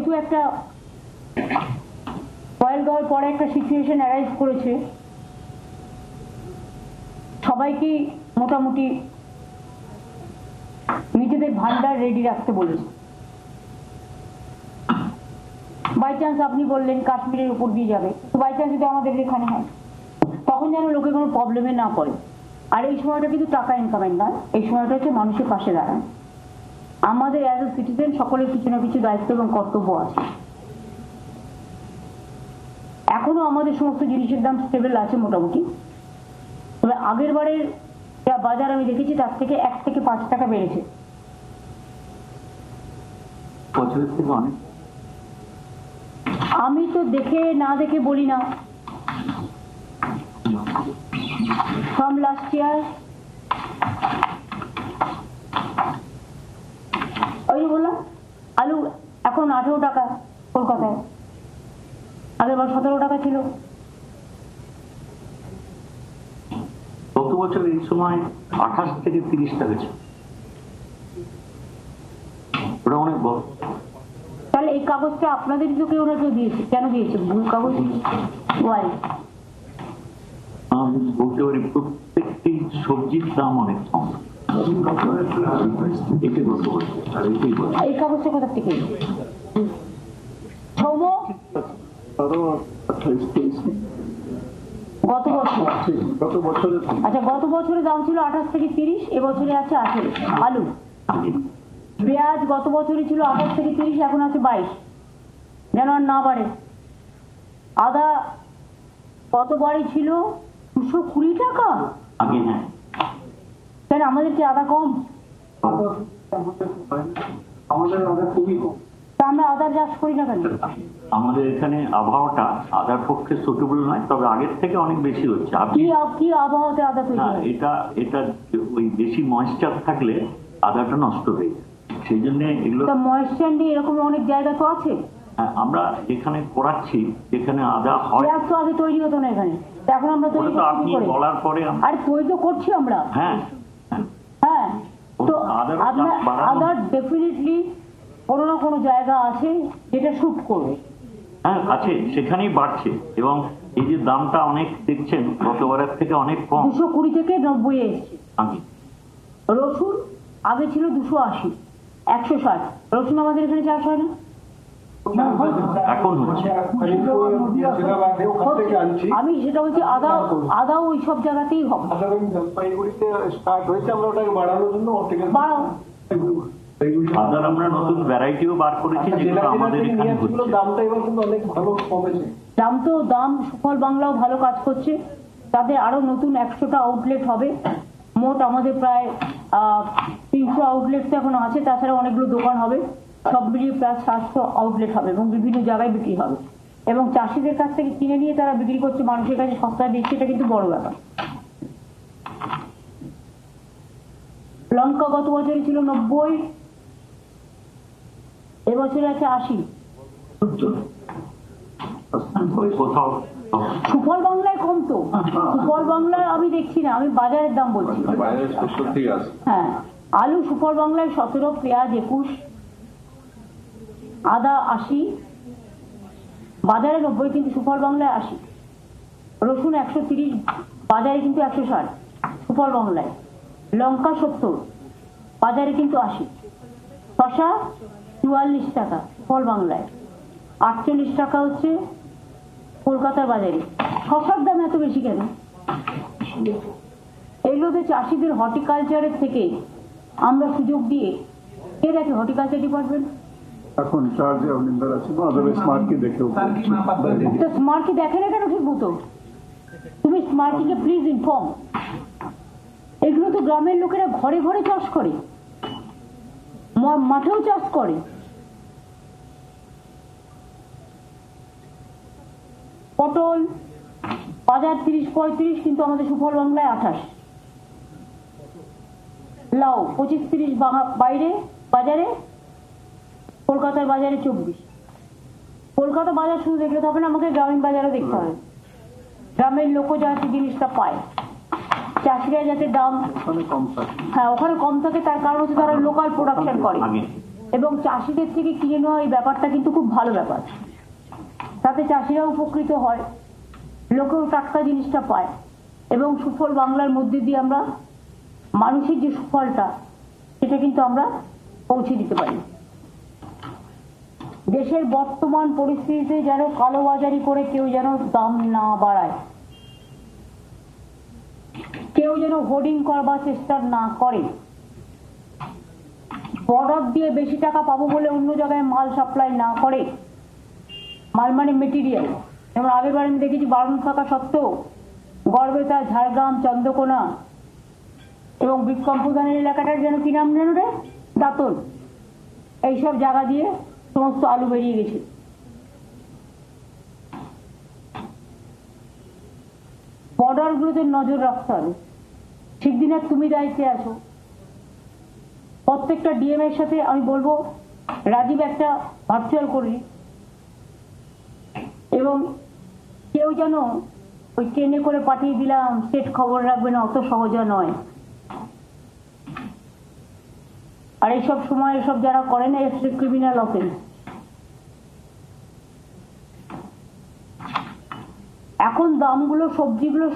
যেহেতু একটা কয়েল দেওয়ার পরে একটা সিচুয়েশন অ্যারাইজ করেছে। সবাইকেই মোটামুটি নিজেদের ভান্ডার রেডি রাখতে বলেছে। বাই চান্স আপনি বললেন কাশ্মীরের উপর দিয়ে যাবে। তো বাই চান্স যদি আমাদের এখানে হয়, তখন যেন লোকে কোনো প্রবলেমে না পড়ে। আর এই সময়টা কিন্তু টাকা ইনকামের নয়, এই সময়টা হচ্ছে মানুষের পাশে দাঁড়ানো। আমাদের অ্যাজ এ সিটিজেন সকলের কিছু না কিছু দায়িত্ব এবং কর্তব্য আছে। এখনও আমাদের সমস্ত জিনিসের দাম স্টেবল আছে মোটামুটি। তবে আগের বারের যা বাজার আমি দেখেছি তার থেকে এক থেকে পাঁচ টাকা বেড়েছে। বছরের থেকে অনেক। আমি তো দেখে না দেখে বলি না। ফ্রম লাস্ট ইয়ার ওই যে বললাম আলু এখন আঠেরো টাকা কলকাতায়। আগের বার সতেরো টাকা ছিল গত বছর এই সময় আঠাশ থেকে তিরিশ টাকা ছিল। ওটা অনেক বড়। তাহলে এই কাগজটা আপনাদের তো কেউ না কেউ দিয়েছে? কেন দিয়েছে? ভুল কাগজ? ওয়াই আমি বলতে পারি প্রত্যেকটি সবজির দাম অনেক কম। বছর বছর এই কাগজটা কোথা থেকে? সৌম গত বছর বছরে। আচ্ছা গত বছরে দাম ছিল আঠাশ থেকে তিরিশ, এবছরে আছে আঠেরো। আলু। পেঁয়াজ গত বছরই ছিল আঠাশ থেকে তিরিশ, এখন আছে বাইশ। যেন আর না বাড়ে। আদা কতবারই ছিল? দুশো কুড়ি টাকা? আগে হ্যাঁ। কেন আমাদের কি আদা কম? আমাদের আগে খুবই কম। আমরা আদা চাষ করি না কেন? আমাদের এখানে আবহাওয়াটা আদার পক্ষে সুটেবল নয় তবে আগের থেকে অনেক বেশি হচ্ছে। আপনি কি আবহাওয়াতে আদা তৈরি হয় এটা এটা ওই বেশি ময়েশ্চার থাকলে আদাটা নষ্ট হয়ে যায়। সেই জন্য এগুলো তা ময়েশ্চার নিয়ে এরকম অনেক জায়গা তো আছে? হ্যাঁ, আমরা যেখানে করাচ্ছি যেখানে আদা হয় পেঁয়াজ তো আগে তৈরি হতো না এখানে। এখন আমরা তৈরি আপনি বলার পরে আর তৈরি তো করছি আমরা। হ্যাঁ তো আদারও আপনার দাম বাড়ানো- আদার ডেফিনেটলি কোনো না কোনো জায়গা আছে যেটা শুট করবে। হ্যাঁ আছে সেখানেই বাড়ছে। এবং এই যে দামটা অনেক দেখছেন গতবারের থেকে অনেক কম। দুশো কুড়ি থেকে নব্বই এসছে। আগে। রসুন আগে ছিল দুশো আশি একশো ষাট। রসুন আমাদের এখানে চাষ হয় না? এখন হচ্ছে। আমি সেটা বলছি আদা আদাও ওই সব জায়গাতেই হবে। জলপাইগুড়িতে স্টার্ট হয়েছে আমরা ওটাকে বাড়ানোর জন্য বাড়াও। আদার আমরা নতুন ভ্যারাইটিও বার করেছি যেগুলো জেলা জেলা আমাদের এখানে হচ্ছে। দামটা এবার কিন্তু অনেক ভালো কমেছে। দাম তো দাম সুফল বাংলাও ভালো কাজ করছে। তাদের আরও নতুন একশোটা আউটলেট হবে। মোট আমাদের প্রায় তিনশো আউটলেট তো এখন আছে তাছাড়া অনেকগুলো দোকান হবে। সব মিলিয়ে প্রায় সাতশো আউটলেট হবে এবং বিভিন্ন জায়গায় বিক্রি হবে। এবং চাষিদের কাছ থেকে কিনে নিয়ে তারা বিক্রি করছে মানুষের কাছে সস্তায় দিচ্ছে এটা কিন্তু বড় ব্যাপার। লঙ্কা গত বছরে ছিল নব্বই এবছরে আছে আশি। সুফল বাংলায় কম তো। সুফল বাংলায় আমি দেখছি না আমি বাজারের দাম বলছি। হ্যাঁ আলু সুফল বাংলায় সতেরো পেঁয়াজ একুশ। আদা আশি, বাজারে নব্বই কিন্তু সুফল বাংলায় আশি, রসুন একশো তিরিশ, বাজারে কিন্তু একশো ষাট, সুফল বাংলায়। লঙ্কা সত্তর, বাজারে কিন্তু আশি শশা চুয়াল্লিশ টাকা, সুফল বাংলায়। আটচল্লিশ টাকা হচ্ছে কলকাতার বাজারে। শশার দাম এত বেশি কেন? এগুলো তো চাষিদের হর্টিকালচারের থেকে আমরা সুযোগ দিয়ে কে দেখে হর্টিকালচার ডিপার্টমেন্ট? এখন চার্জে অনিন্দার আছে আদারওয়াইজ স্মার্টকে দেখেও তো স্মার্টকে দেখে না কেন ঠিক মতো? তুমি স্মার্টকে প্লিজ ইনফর্ম এগুলো তো গ্রামের লোকেরা ঘরে ঘরে চাষ করে। মাঠেও চাষ করে। পটল বাজার তিরিশ পঁয়ত্রিশ কিন্তু আমাদের সুফল বাংলায় আঠাশ। লাউ পঁচিশ তিরিশ বাইরে বাজারে কলকাতার বাজারে চব্বিশ। কলকাতা বাজার শুধু দেখলে হবে না আমাকে গ্রামীণ বাজারও দেখতে হবে। গ্রামের লোকও যাতে জিনিসটা পায়। চাষিরা যাতে দাম হ্যাঁ ওখানে কম থাকে তার কারণ হচ্ছে তারা লোকাল প্রোডাকশন করে। এবং চাষিদের থেকে কিনে নেওয়া এই ব্যাপারটা কিন্তু খুব ভালো ব্যাপার। তাতে চাষিরা উপকৃত হয় লোকেও টাটকা জিনিসটা পায়। এবং সুফল বাংলার মধ্যে দিয়ে আমরা মানুষের যে সুফলটা সেটা কিন্তু আমরা পৌঁছে দিতে পারি। দেশের বর্তমান পরিস্থিতিতে যেন কালোবাজারি করে কেউ যেন দাম না বাড়ায়। কেউ যেন হোর্ডিং করবার চেষ্টা না করে। বর্ডার দিয়ে বেশি টাকা পাবো বলে অন্য জায়গায় মাল সাপ্লাই না করে। মাল মানে মেটেরিয়াল যেমন আগের বার আমি দেখেছি বারণ থাকা সত্ত্বেও গড়বেতা ঝাড়গ্রাম, চন্দ্রকোনা এবং বিক্রম প্রধানের এলাকাটার যেন কি নাম যেন রে? দাঁতন। এইসব জায়গা দিয়ে সমস্ত আলু বেরিয়ে গেছে। বর্ডার গুলোতে নজর রাখতে হবে। ঠিক দিনে তুমি দায়িত্বে আছো? প্রত্যেকটা ডিএম এর সাথে আমি বলব, রাজীব একটা ভার্চুয়াল করি এবং কেউ যেন ওই ট্রেনে করে পাঠিয়ে দিলাম স্টেট খবর রাখবে না, অত সহজা নয়। আর এইসব সময় এসব যারা করে না এসে ক্রিমিনাল অফেন্স এখন দামগুলো সবজিগুলো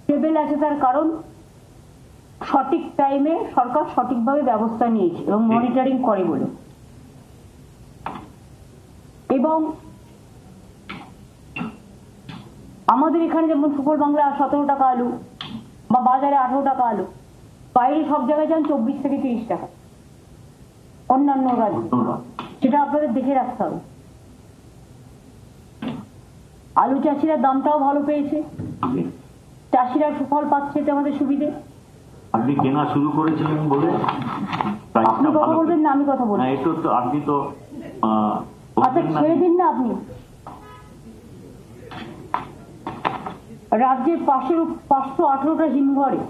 স্টেবেল আছে তার কারণ সঠিক টাইমে সরকার সঠিকভাবে ব্যবস্থা নিয়েছে এবং মনিটরিং করে বলে। এবং আমাদের এখানে যেমন সুপার বাংলা সতেরো টাকা আলু বা বাজারে আঠেরো টাকা আলু বাইরে সব জায়গায় যান চব্বিশ থেকে তিরিশ টাকা। অন্যান্য রাজ্যে। সেটা আপনাদের দেখে রাখতে হবে। আলু চাষিরা দামটাও ভালো পেয়েছে। চাষিরা সুফল পাচ্ছে এটা আমাদের সুবিধে। আপনি কেনা শুরু করেছিলেন বলে আপনি কথা বলবেন না আমি কথা না বলব এটা তো আপনি তো আচ্ছা ছেড়ে দিন না আপনি। রাজ্যের পাশের পাঁচশো আঠেরোটা হিমঘরে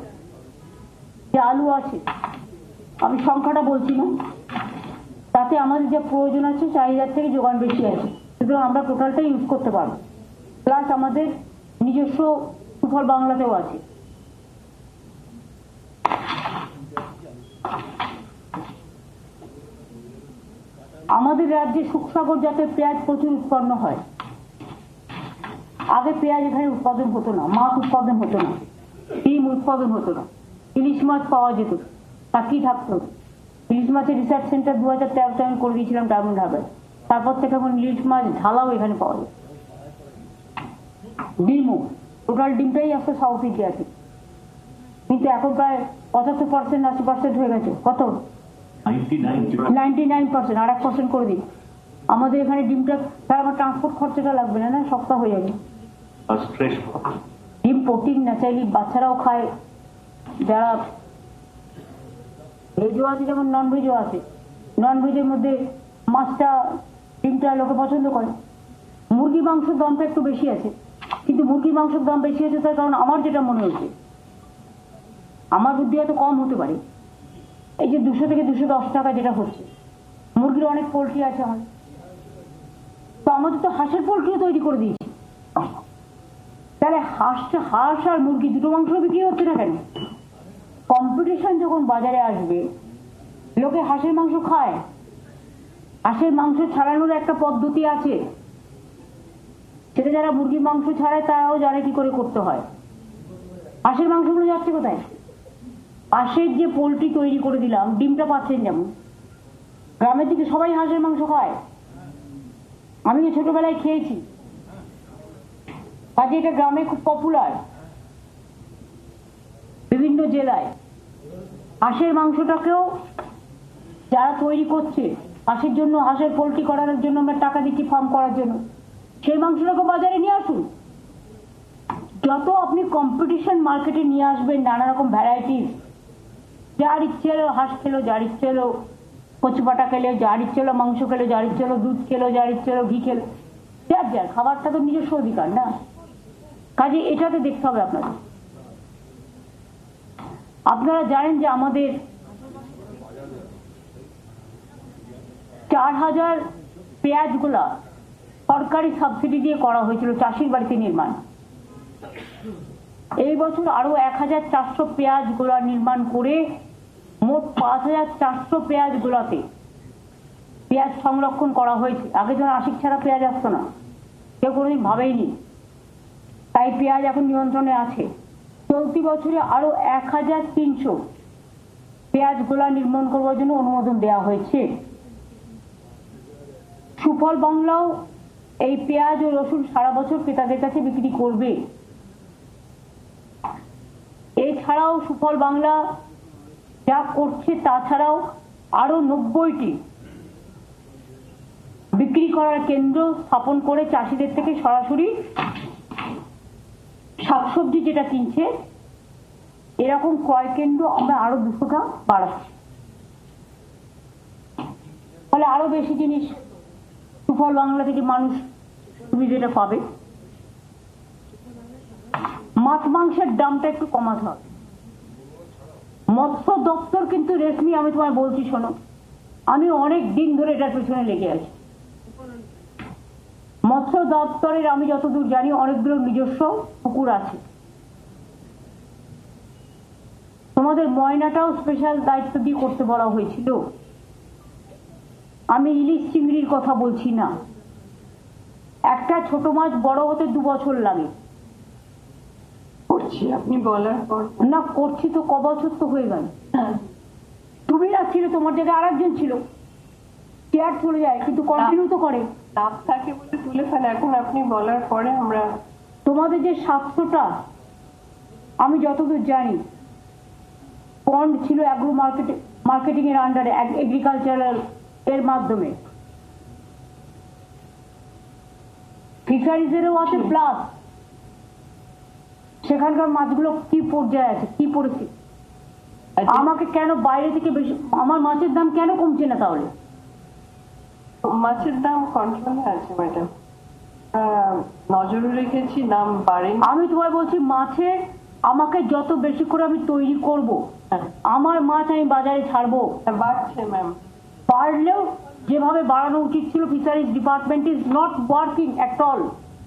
যে আলু আছে আমি সংখ্যাটা বলছি না। তাতে আমাদের যা প্রয়োজন আছে, চাহিদার থেকে যোগান বেশি আছে। সুতরাং আমরা টোটালটা ইউজ করতে পারব। প্লাস আমাদের নিজস্ব সুফল বাংলাতেও আছে। আমাদের রাজ্যে সুখসাগর জাতের পেঁয়াজ প্রচুর উৎপন্ন হয়। আগে পেঁয়াজ এখানে উৎপাদন হতো না, মাছ উৎপাদন হতো না, ডিম উৎপাদন হতো না, ইলিশ মাছ পাওয়া যেত তাকিয়ে থাকতো? ইলিশ মাছের রিসার্চ সেন্টার দু হাজার তেরোতে আমি করে দিয়েছিলাম ডায়মন্ড হারবার। তারপর থেকে এখন ইলিশ মাছ ঝালাও এখানে পাওয়া যায়। ডিমও টোটাল ডিমটাই আসতো সাউথ ইন্ডিয়াতে কিন্তু এখন প্রায় পঁচাত্তর পার্সেন্ট আশি পার্সেন্ট হয়ে গেছে। কত? 99 নাইনটি নাইন পার্সেন্ট আর এক পার্সেন্ট করে দিন। আমাদের এখানে ডিমটা তার আমার ট্রান্সপোর্ট খরচাটা লাগবে না না? সস্তা হয়ে যাবে। ডিম প্রোটিন ন্যাচারালি বাচ্চারাও খায়। যারা ভেজও আছে, যেমন নন ভেজও আছে। নন ভেজের মধ্যে মাছটা ডিমটা লোকে পছন্দ করে। মুরগি মাংসের দামটা একটু বেশি আছে। কিন্তু মুরগির মাংসের দাম বেশি আছে তার কারণ আমার যেটা মনে হয়েছে আমার বুদ্ধি হয়তো কম হতে পারে। এই যে দুশো থেকে দুশো দশ টাকা যেটা হচ্ছে, মুরগির অনেক পোলট্রি আছে আমার। তো আমাদের তো হাঁসের পোলট্রিও তৈরি করে দিয়েছি। তাহলে হাঁসটা হাঁস আর মুরগি দুটো মাংস বিক্রি হচ্ছে না কেন? কম্পিটিশন যখন বাজারে আসবে, লোকে হাঁসের মাংস খায়। হাঁসের মাংস ছাড়ানোর একটা পদ্ধতি আছে। সেটা যারা মুরগির মাংস ছাড়ায় তারাও জানে কি করে করতে হয়। হাঁসের মাংসগুলো যাচ্ছে কোথায়? হাঁসের যে পোলট্রি তৈরি করে দিলাম, ডিমটা পাচ্ছেন যেমন। গ্রামের দিকে সবাই হাঁসের মাংস খায়। আমি ছোটবেলায় খেয়েছি। কাজে এটা গ্রামে খুব পপুলার বিভিন্ন জেলায়। হাঁসের মাংসটাকেও যারা তৈরি করছে, হাঁসের জন্য, হাঁসের পোলট্রি করানোর জন্য আমরা টাকা দিচ্ছি ফার্ম করার জন্য। সেই মাংসটাকে বাজারে নিয়ে আসুন। যত আপনি কম্পিটিশন মার্কেটে নিয়ে আসবেন, নানা রকম ভ্যারাইটিস যার ইচ্ছে এলো হাঁস খেলো, যার ইচ্ছে এলো কচু পাটা খেলো, যার ইচ্ছে এলো মাংস খেলো, যার ইচ্ছে এলো দুধ খেলো, যার ইচ্ছে এলো ঘি খেলো, যার যার, খাবারটা তো নিজস্ব অধিকার না? কাজে এটাতে দেখতে হবে আপনাদের। আপনারা জানেন যে আমাদের চার হাজার পেঁয়াজগুলা সরকারি সাবসিডি দিয়ে করা হয়েছিল চাষির বাড়িতে নির্মাণ। এই বছর আরও এক হাজার চারশো পেঁয়াজ গোলা নির্মাণ করে মোট পাঁচ হাজার চারশো পেঁয়াজ গোলাতে পেঁয়াজ সংরক্ষণ করা হয়েছে। আগে যেন আশিক ছাড়া পেঁয়াজ আসতো না, কেউ কোনোদিন ভাবেইনি। তাই পেঁয়াজ এখন নিয়ন্ত্রণে আছে। চলতি বছরে আরও এক হাজার তিনশো পেঁয়াজ গোলা নির্মাণ করবার জন্য অনুমোদন দেওয়া হয়েছে। সুফল বাংলাও এই পেঁয়াজ ও রসুন সারা বছর ক্রেতাদের কাছে বিক্রি করবে। এছাড়াও সুফল বাংলা যা করছে তাছাড়াও আরও নব্বইটি বিক্রি করার কেন্দ্র স্থাপন করে চাষিদের থেকে সরাসরি শাকসবজি যেটা কিনছে, এরকম ক্রয় কেন্দ্র আমরা আরও দুশোটা বাড়াচ্ছি। ফলে আরও বেশি জিনিস সুফল বাংলা থেকে মানুষ সুবিধাটা পাবে। মাছ মাংসের দামটা একটু কমাতে হবে। মৎস্য দপ্তর কিন্তু রেশমি, আমি তোমায় বলছি শোনো, আমি অনেক দিন ধরে এটার পেছনে লেগে আছি। মৎস্য দপ্তরের আমি যতদূর জানি অনেকগুলো নিজস্ব পুকুর আছে। তোমাদের ময়নাটাও স্পেশাল দায়িত্ব দিয়ে করতে বলা হয়েছিল। আমি ইলিশ চিংড়ির কথা বলছি না। একটা ছোট মাছ বড় হতে দু বছর লাগে। করছি আপনি বলার পর না করছি তো ক বছর তো হয়ে গেল। তুমি না ছিল তোমার জায়গায় আরেকজন ছিল। চেয়ার চলে যায় কিন্তু কন্টিনিউ তো করে। লাভ থাকে বলে তুলে ফেলে এখন আপনি বলার পরে আমরা তোমাদের যে সাতশোটা আমি যতদূর জানি পন্ড ছিল অ্যাগ্রো মার্কেটিং মার্কেটিং এর আন্ডারে এগ্রিকালচারাল এর মাধ্যমে। ফিশারিজেরও আছে প্লাস সেখানকার মাছগুলো কি পর্যায়ে আছে কি পরিস্থিতি? আমাকে কেন বাইরে থেকে বেশি আমার মাছের দাম কেন কমছে না তাহলে? মাছের দাম কন্ট্রোলে আছে ম্যাডাম নজরে রেখেছি দাম বাড়েনি। আমি তোমায় বলছি মাছের আমাকে যত বেশি করে আমি তৈরি করব আমার মাছ আমি বাজারে ছাড়বো। বাড়ছে ম্যাম পারলেও যেভাবে বাড়ানো উচিত ছিল fisheries department is not working at all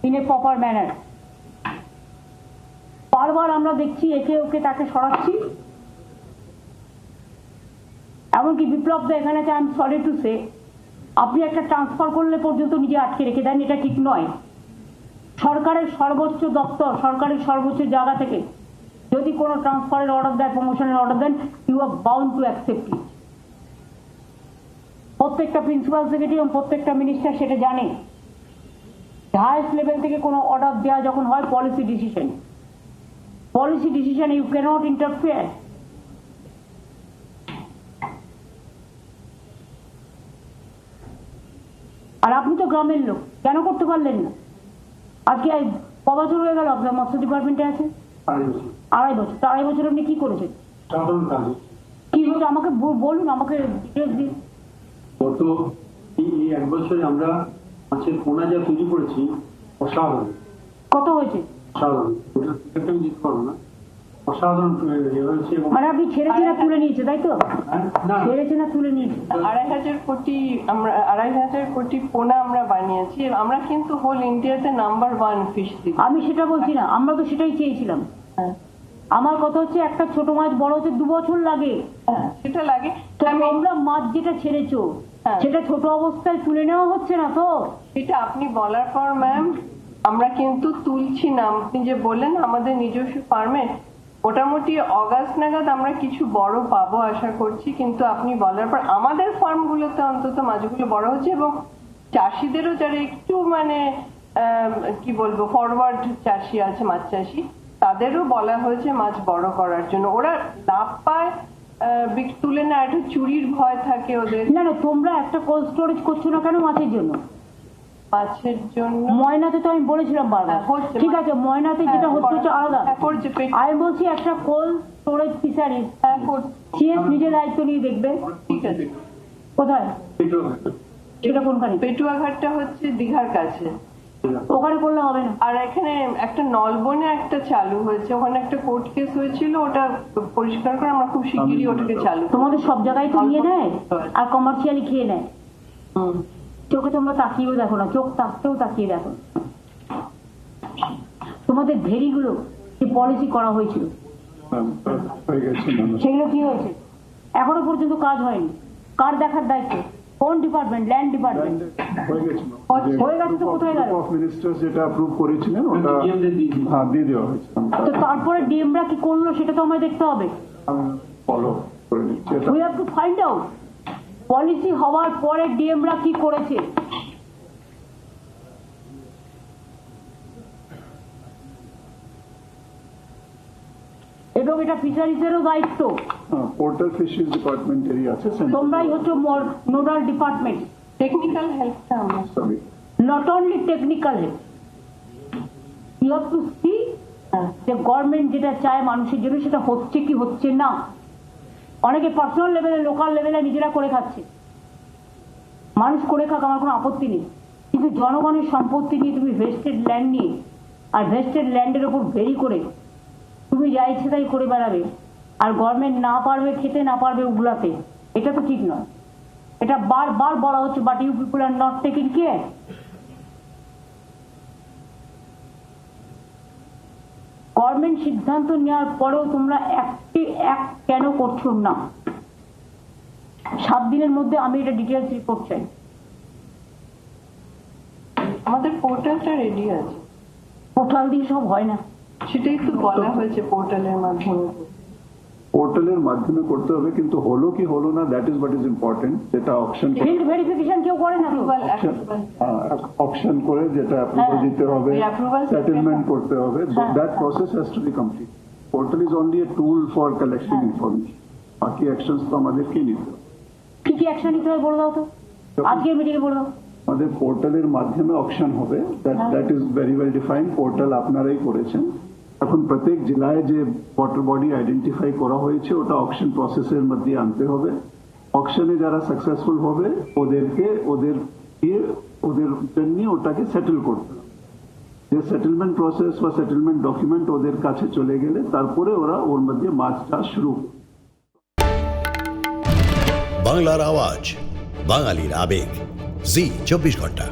in a proper manner বারবার আমরা দেখছি একে ওকে তাকে সরাচ্ছি। এমনকি বিপ্লব এখানে I am sorry to say আপনি একটা ট্রান্সফার করলে পর্যন্ত নিজে আটকে রেখে দেন, এটা ঠিক নয়। সরকারের সর্বোচ্চ দপ্তর, সরকারের সর্বোচ্চ জায়গা থেকে যদি কোনো ট্রান্সফারের অর্ডার দেয় প্রমোশনের order then you are bound to accept it প্রত্যেকটা প্রিন্সিপাল সেক্রেটারি এবং প্রত্যেকটা মিনিস্টার সেটা জানে। হাইস্ট লেভেল থেকে কোনো অর্ডার দেওয়া যখন হয় policy decision policy decision you cannot interfere আর আপনি তো গ্রামের লোক কেন করতে পারলেন না? আজকে ক বছর হয়ে গেল আপনার মৎস্য ডিপার্টমেন্টে আছে? আড়াই বছর। আড়াই বছর। তো আড়াই বছর আপনি কি করেছেন? কি হয়েছে আমাকে বলুন আমাকে ডিটেলস দিন। গত এই এক বছরে আমরা মাছের পোনা যা তৈরি করেছি অসাধারণ। কত হয়েছে? অসাধারণ। ওটা আমি দিতে পারব না? অসাধারণ হয়েছে মানে আপনি ছেড়েছে না তুলে নিয়েছে তাই তো? হ্যাঁ, ছেড়েছে না তুলে নিয়েছে। আড়াই হাজার কোটি আমরা আড়াই হাজার কোটি পোনা আমরা বানিয়েছি আমরা কিন্তু হোল ইন্ডিয়াতে নাম্বার ওয়ান ফিশ আমি সেটা বলছি না আমরা তো সেটাই চেয়েছিলাম। হ্যাঁ। আমার কথা হচ্ছে একটা ছোট মাছ বড় হতে দু বছর লাগে। হ্যাঁ, সেটা লাগে। তো আমি তোমরা মাছ যেটা ছেড়েছো হ্যাঁ। সেটা ছোট অবস্থায় তুলে নেওয়া হচ্ছে না তো? এটা আপনি বলার পর ম্যাম আমরা কিন্তু তুলছি না। আপনি যে বললেন আমাদের নিজস্ব ফার্মে মোটামুটি অগাস্ট নাগাদ আমরা কিছু বড় পাবো আশা করছি, কিন্তু আপনি বলার পর আমাদের ফার্মগুলোতে অন্তত মাছগুলো বড় হচ্ছে এবং চাষিদেরও যারা একটু মানে কি বলব ফরওয়ার্ড চাষি আছে, মাছ চাষি, তাদেরও বলা হয়েছে মাছ বড় করার জন্য। ওরা লাভ পায় তুলে না একটু চুরির ভয় থাকে ওদের। না না, তোমরা একটা কোল্ড স্টোরেজ করছ না কেন মাছের জন্য? মাছের জন্য ময়নাতে তো আমি বলেছিলাম বারবার। হ্যাঁ, ঠিক আছে ময়নাতে যেটা হচ্ছে হচ্ছে আলাদা। হ্যাঁ, আমি বলছি একটা কোল্ড স্টোরেজ ফিশারিজ হ্যাঁ, সিএস নিজে দায়িত্ব নিয়ে দেখবে। ঠিক আছে। কোথায়? সেটা কোনখানে? পেটুয়া ঘাটটা হচ্ছে দীঘার কাছে। ওখানে করলে হবে না। আর এখানে একটা নলবনে একটা চালু হয়েছে। ওখানে একটা কোর্ট কেস হয়েছিল ওটা পরিষ্কার করে আমরা খুব শিগগিরই ওটাকে চালু তোমাদের সব জায়গায় তো নিয়ে নেয় আর কমার্শিয়ালি খেয়ে নেয়। হুম। চোখে তোমরা তাকিয়েও দেখো না চোখ তাকতেও তাকিয়ে দেখো। তোমাদের ভেরিগুলো যে পলিসি করা হয়েছিল হয়ে সেগুলো কি হয়েছে? এখনও পর্যন্ত কাজ হয়নি। কার দেখার দায়িত্ব? কোন ডিপার্টমেন্ট ল্যান্ড ডিপার্টমেন্ট হয়ে গেছে তো কোথায় গেল? অফ মিনিস্টার্স যেটা অ্যাপ্রুভ করেছিলেন ওটা হ্যাঁ দিয়ে দেওয়া হয়েছে। তো তারপরে ডিএমরা কি করল সেটা তো আমায় দেখতে হবে। ফলো করে নিচ্ছি। এটা we have to find out policy হওয়ার পরে ডিএমরা কি করেছে? এবং এটা ফিশারিজেরও দায়িত্ব। পোর্টাল ফিশিস ডিপার্টমেন্টেরই আছে তোমরাই হচ্ছে নোডাল ডিপার্টমেন্ট। টেকনিক্যাল হেল্পটা সবই not only technical help. You have to যে গভর্নমেন্ট যেটা চায় মানুষের জন্য সেটা হচ্ছে কি হচ্ছে না। অনেকে পার্সোনাল লেভেলে লোকাল লেভেলে নিজেরা করে খাচ্ছে। মানুষ করে খাক, আমার কোনো আপত্তি নেই। কিন্তু জনগণের সম্পত্তি নিয়ে তুমি ভেস্টেড ল্যান্ড নিয়ে আর ভেস্টেড ল্যান্ডের ওপর বেরি করে তুমি যা ইচ্ছে তাই করে বেড়াবে। আর গভর্নমেন্ট না পারবে খেতে, না পারবে উগলাতে, এটা তো ঠিক নয়। এটা বারবার বলা হচ্ছে but you people are not taking care government সিদ্ধান্ত নেওয়ার পরেও তোমরা একটি এক কেন করছ না? সাত দিনের মধ্যে আমি এটা ডিটেলস রিপোর্ট চাই। আমাদের পোর্টালটা রেডি আছে। পোর্টাল দিয়ে সব হয় না। সেটাই তো বলা হয়েছে পোর্টালের মাধ্যমে। পোর্টালের মাধ্যমে করতে হবে কিন্তু হলো কি হলো না that is what is important যেটা অপশন ফিল্ড ভেরিফিকেশন কেউ করে না তো? Approval, approval. অপশন করে যেটা অ্যাপ্রুভাল দিতে হবে সেটেলমেন্ট করতে হবে that process has to be complete portal is only a tool for collecting information বাকি অ্যাকশনস তো আমাদেরকেই নিতে হবে। কি কি অ্যাকশন নিতে হবে বলে দাও তো? আজকের মিটিংয়ে বলে দাও। আমাদের পোর্টালের মাধ্যমে অপশন হবে that. That is very well defined portal আপনারাই করেছেন। এখন প্রত্যেক জেলায় যে ওয়াটার বডি আইডেন্টিফাই করা হয়েছে, ওটা অকশন প্রসেসের মধ্যে আনতে হবে। অকশনে যারা সাকসেসফুল হবে, ওদেরকে, ওদের ওদের জন্য ওটাকে সেটেল করতে যে সেটেলমেন্ট প্রসেস বা সেটেলমেন্ট ডকুমেন্ট ওদের কাছে চলে গেলে, তারপরে ওরা ওর মধ্যে মাছ চাষ শুরু বাংলার আওয়াজ, বাঙালির আবেগ। জি, চব্বিশ ঘণ্টা।